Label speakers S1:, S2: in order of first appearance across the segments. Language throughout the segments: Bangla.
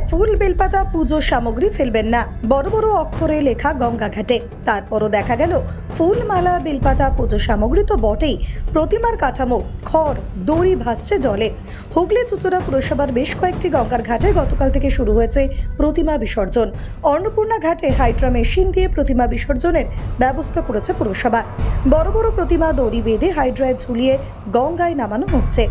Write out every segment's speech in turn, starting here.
S1: গঙ্গায় ফুল বেলপাতা পুজো সামগ্রী ফেলবেন না। বড় বড় অক্ষরে লেখা গঙ্গা ঘাটে। তারপরও দেখা গেল ফুল মালা বেলপাতা পুজো সামগ্রী তো বটেই। প্রতিমার কাঠামো, খড়, দড়ি ভাসছে জলে। হুগলি চুচুড়া পুরসভার বেশ কয়েকটি গঙ্গার ঘাটে গতকাল থেকে শুরু হয়েছে প্রতিমা বিসর্জন। অন্নপূর্ণা ঘাটে হাইড্রা মেশিন দিয়ে প্রতিমা বিসর্জনের ব্যবস্থা করেছে পুরসভা। বড় বড় প্রতিমা দড়ি বেঁধে হাইড্রায় ঝুলিয়ে গঙ্গায় নামানো হচ্ছে।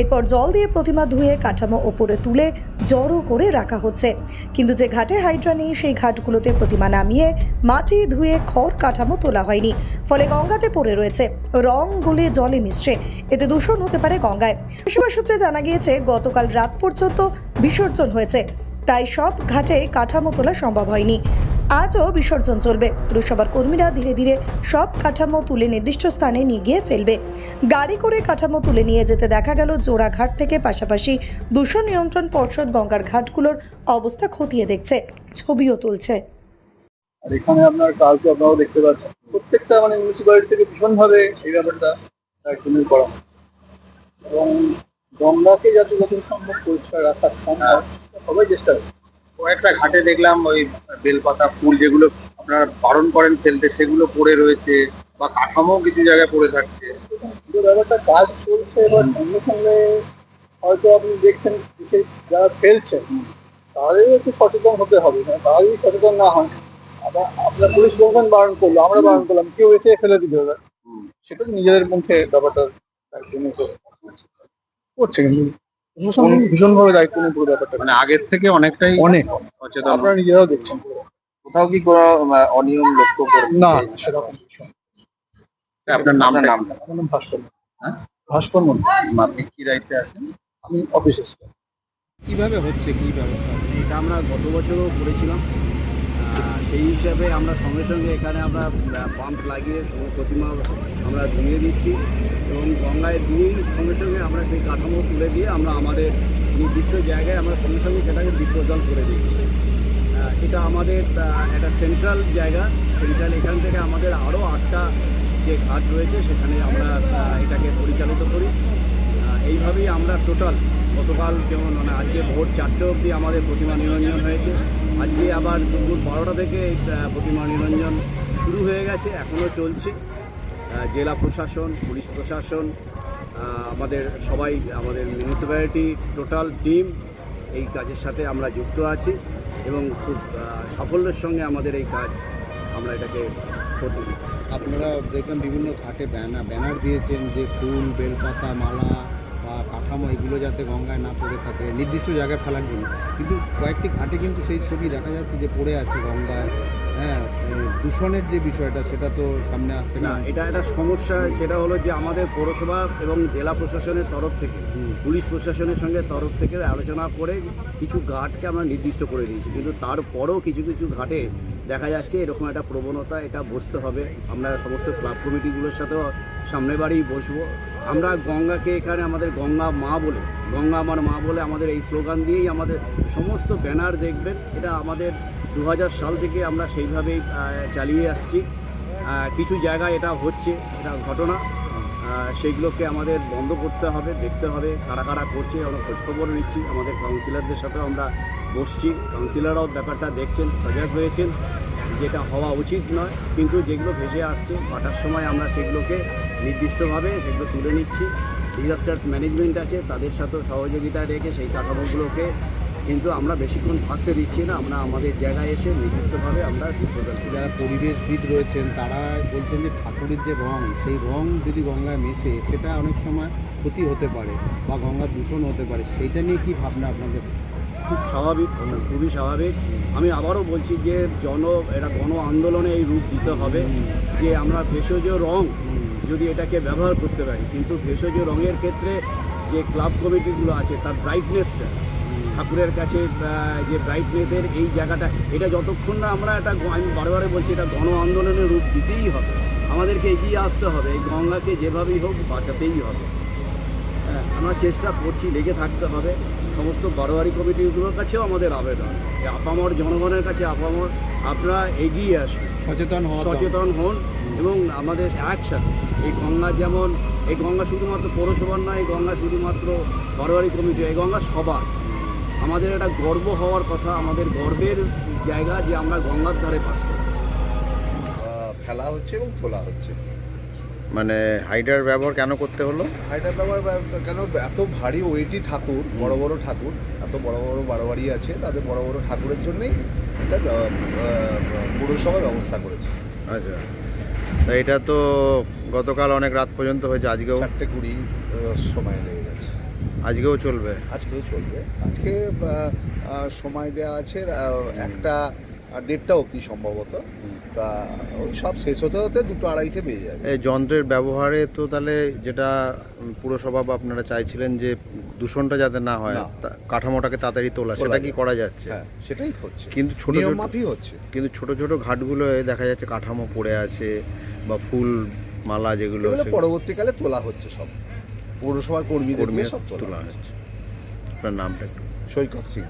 S1: এরপর জল দিয়ে প্রতিমা ধুয়ে কাঠামো ওপরে তুলে জড়ো করে রাখা হচ্ছে। কিন্তু যে ঘাটে হাইড্রা নেই, সেই ঘাটগুলোতে প্রতিমা নামিয়ে মাটি ধুয়ে খড় কাঠামো তোলা হয়নি। ফলে গঙ্গাতে পড়ে রয়েছে। রং গুলে জলে মিশছে। এতে দূষণ হতে পারে গঙ্গায়। সেবা সূত্রে জানা গিয়েছে, গতকাল রাত পর্যন্ত বিসর্জন হয়েছে। তাই সব ঘাটে কাঠামো তোলা সম্ভব হয়নি। আজও বিসর্জন চলবে। পুরসভার কর্মীরা ধীরে ধীরে সব কাঠামো তুলে নির্দিষ্ট স্থানে নিয়ে গিয়ে ফেলবে। গাড়ি করে কাঠামো তুলে নিয়ে যেতে দেখা গেল জোড়াঘাট থেকে পাশাপাশি দূষণ নিয়ন্ত্রণ পর্ষদ গঙ্গার ঘাটগুলোর অবস্থা খতিয়ে দেখছে, ছবিও তুলছে।
S2: এখানে আপনার কাজ আপনারাও দেখতে পাচ্ছেন, প্রত্যেকটা মানে মিউনিসিপ্যালিটি থেকে এই ব্যাপারটা করা। এবং গঙ্গাকে যাতে যত সম্ভব পরিষ্কার সম্ভব সবাই চেষ্টা করে
S3: কয়েকটা ঘাটে দেখলাম ওই বেলপাতা ফুল যেগুলো আপনারা বারণ করেন ফেলতে সেগুলো পড়ে রয়েছে বা কাঠামো কিছু জায়গায় পড়ে থাকছে।
S2: পুরো ব্যাপারটা কাজ চলছে এবার সঙ্গে সঙ্গে হয়তো আপনি দেখছেন সেই যারা ফেলছেন তাদের একটু সচেতন হতে হবে মানে তারা যদি সচেতন না হয় আবার আপনার পুলিশ প্রশাসন বারণ করল আমরা বারণ করলাম কেউ এসে ফেলে দিতে হবে সেটা নিজেদের মধ্যে ব্যাপারটা করছে কিন্তু প্রশাসন ভীষণভাবে দায়িত্ব নিয়ে পুরো ব্যাপারটা।
S3: মানে আগের থেকে অনেকটাই
S2: অনেক।
S3: সচেতন।
S2: আপনারা নিজেরাও দেখছেন।
S3: কোথাও কি কোনো অনিয়ম লক্ষ্য করে
S2: না। না, সেরকম।
S3: আপনার নাম নাম
S2: আমার নাম ভাস্কর
S3: হ্যাঁ?
S2: ভাস্কর মন্ডল।
S3: আপনি কি দায়িত্বে আছেন?
S2: আমি অফিসে
S3: কীভাবে হচ্ছে কি ব্যবস্থা?
S4: এটা আমরা গত বছরও করেছিলাম। সেই হিসাবে আমরা সঙ্গে সঙ্গে এখানে আমরা পাম্প লাগিয়ে প্রতিমা আমরা ধুয়ে দিচ্ছি এবং গঙ্গায় দিয়েই সঙ্গে সঙ্গে আমরা সেই কাঠামো তুলে দিয়ে আমরা আমাদের নির্দিষ্ট জায়গায় আমরা সঙ্গে সঙ্গে সেটাকে ডিসপোজাল করে দিচ্ছি। এটা আমাদের একটা সেন্ট্রাল জায়গা। সেন্ট্রাল এখান থেকে আমাদের আরও আটটা যে ঘাট রয়েছে সেখানে আমরা এটাকে পরিচালিত করি। এইভাবেই আমরা টোটাল গতকাল যেমন মানে আজকে ভোর চারটে অবধি আমাদের প্রতিমা নিরঞ্জন হয়েছে। আজকে আবার দুপুর বারোটা থেকে প্রতিমা নিরঞ্জন শুরু হয়ে গেছে এখনও চলছে। জেলা প্রশাসন, পুলিশ প্রশাসন আমাদের সবাই, আমাদের মিউনিসিপ্যালিটি টোটাল টিম এই কাজের সাথে আমরা যুক্ত আছি এবং খুব সাফল্যের সঙ্গে আমাদের এই কাজ আমরা এটাকে করতে
S5: আপনারা দেখলাম বিভিন্ন ঘাটে ব্যানার ব্যানার দিয়েছেন যে ফুল, বেলপাতা, মালা কাঠামো এগুলো যাতে গঙ্গায় না পড়ে থাকে নির্দিষ্ট জায়গায় ফেলার জন্য। কিন্তু কয়েকটি ঘাটে কিন্তু সেই ছবি দেখা যাচ্ছে যে পড়ে আছে গঙ্গায়। হ্যাঁ দূষণের যে বিষয়টা সেটা তো সামনে আসছে
S4: না। এটা একটা সমস্যা সেটা হলো যে আমাদের পৌরসভা এবং জেলা প্রশাসনের তরফ থেকে পুলিশ প্রশাসনের সঙ্গে তরফ থেকে আলোচনা করে কিছু ঘাটকে আমরা নির্দিষ্ট করে দিয়েছি। কিন্তু তারপরেও কিছু কিছু ঘাটে দেখা যাচ্ছে এরকম একটা প্রবণতা এটা বসতে হবে। আমরা সমস্ত ক্লাব কমিটিগুলোর সাথেও সামনে বাড়িই বসবো। আমরা গঙ্গাকে এখানে আমাদের গঙ্গা মা বলে, গঙ্গা আমার মা বলে আমাদের এই স্লোগান দিয়েই আমাদের সমস্ত ব্যানার দেখবেন। এটা আমাদের দু হাজার সাল থেকে আমরা সেইভাবেই চালিয়ে আসছি। কিছু জায়গায় এটা হচ্ছে, এটা ঘটনা। সেইগুলোকে আমাদের বন্ধ করতে হবে, দেখতে হবে, কারা কারা করছে, আমরা খোঁজখবর নিচ্ছি। আমাদের কাউন্সিলরদের সাথেও আমরা বসছি। কাউন্সিলররাও ব্যাপারটা দেখছেন, সজাগ হয়েছেন। যেটা হওয়া উচিত নয়, কিন্তু যেগুলো ভেসে আসছে কাটার সময় আমরা সেগুলোকে নির্দিষ্টভাবে সেগুলো তুলে নিচ্ছি। ডিজাস্টার্স ম্যানেজমেন্ট আছে, তাদের সাথেও সহযোগিতা রেখে সেই কাঠামোগুলোকে কিন্তু আমরা বেশিক্ষণ ভাসতে দিচ্ছি না, আমরা আমাদের জায়গায় এসে নির্দিষ্টভাবে আমরা
S5: যারা পরিবেশবিদ রয়েছেন, তারা বলছেন যে ঠাকুরের যে রং, সেই রং যদি গঙ্গায় মেশে, সেটা অনেক সময় ক্ষতি হতে পারে বা গঙ্গার দূষণ হতে পারে। সেইটা নিয়ে কি ভাবনা আপনাদের?
S4: খুব স্বাভাবিক খুবই স্বাভাবিক। আমি আবারও বলছি যে জন, এটা গণ আন্দোলনে এই রূপ দিতে হবে যে আমরা ভেষজ রং যদি এটাকে ব্যবহার করতে পারি, কিন্তু ভেষজ রঙের ক্ষেত্রে যে ক্লাব কমিটিগুলো আছে, তার ব্রাইটনেসটা ঠাকুরের কাছে যে ব্রাইটনেসের এই জায়গাটা, এটা যতক্ষণ না আমরা এটা আমি বারবারে বলছি, এটা গণ আন্দোলনের রূপ দিতেই হবে। আমাদেরকে এগিয়ে আসতে হবে, এই গঙ্গাকে যেভাবেই হোক বাঁচাতেই হবে। হ্যাঁ আমরা চেষ্টা করছি, লেগে থাকতে হবে। সমস্ত বারোয়ারি কমিটিগুলোর কাছেও আমাদের আবেদন যে আপামর জনগণের কাছে আপামর আপনারা এগিয়ে আসুন।
S5: সচেতন
S4: সচেতন হন এবং আমাদের একসাথে এই গঙ্গা যেমন এই গঙ্গা শুধুমাত্র পৌরসভার নয় এই গঙ্গা শুধুমাত্র বারোয়ারি কমিটি এই গঙ্গা সবার। আমাদের একটা গর্ব হওয়ার কথা আমাদের গর্বের জায়গা যে আমরা গঙ্গার ধারে বাস করি।
S6: ফেলা হচ্ছে এবং তোলা হচ্ছে।
S5: মানে হাইডার ব্যবহার কেন করতে হলো?
S6: হাইডার ব্যবহার কেন এত ভারী ওয়েটি ঠাকুর বড় বড় ঠাকুর এত বড় বড় বারোয়ারি আছে তাদের বড় বড় ঠাকুরের জন্যই এটা পুরসভা ব্যবস্থা করেছে।
S5: আচ্ছা। তা এটা তো গতকাল অনেক রাত পর্যন্ত হয়েছে আজকেও?
S6: চারটে কুড়ি সময় লেগে গেছে।
S5: আজকেও চলবে?
S6: আজকেও চলবে। আজকে সময় দেওয়া আছে একটা আর দেড়টা অবধি সম্ভবত। তা ওই সব শেষ হতে হতে দুটো আড়াইটে বেজে যাবে।
S5: এই যন্ত্রের ব্যবহারে তো তাহলে যেটা পুরসভা বা আপনারা চাইছিলেন যে দূষণটা যাতে না হয় কাঠামোটাকে তাড়াতাড়ি তোলা সেটা কি করা যাচ্ছে?
S6: হ্যাঁ সেটাই হচ্ছে।
S5: কিন্তু ছোট
S6: মাফিক হচ্ছে।
S5: কিন্তু ছোট ছোট ঘাটগুলো দেখা যাচ্ছে কাঠামো পড়ে আছে বা ফুল মালা যেগুলো
S6: পরবর্তীকালে তোলা হচ্ছে সব। পৌরসভার কর্মীদের সব তোলা
S5: হচ্ছে। আপনার নামটা একটু
S6: সৈকত সিং।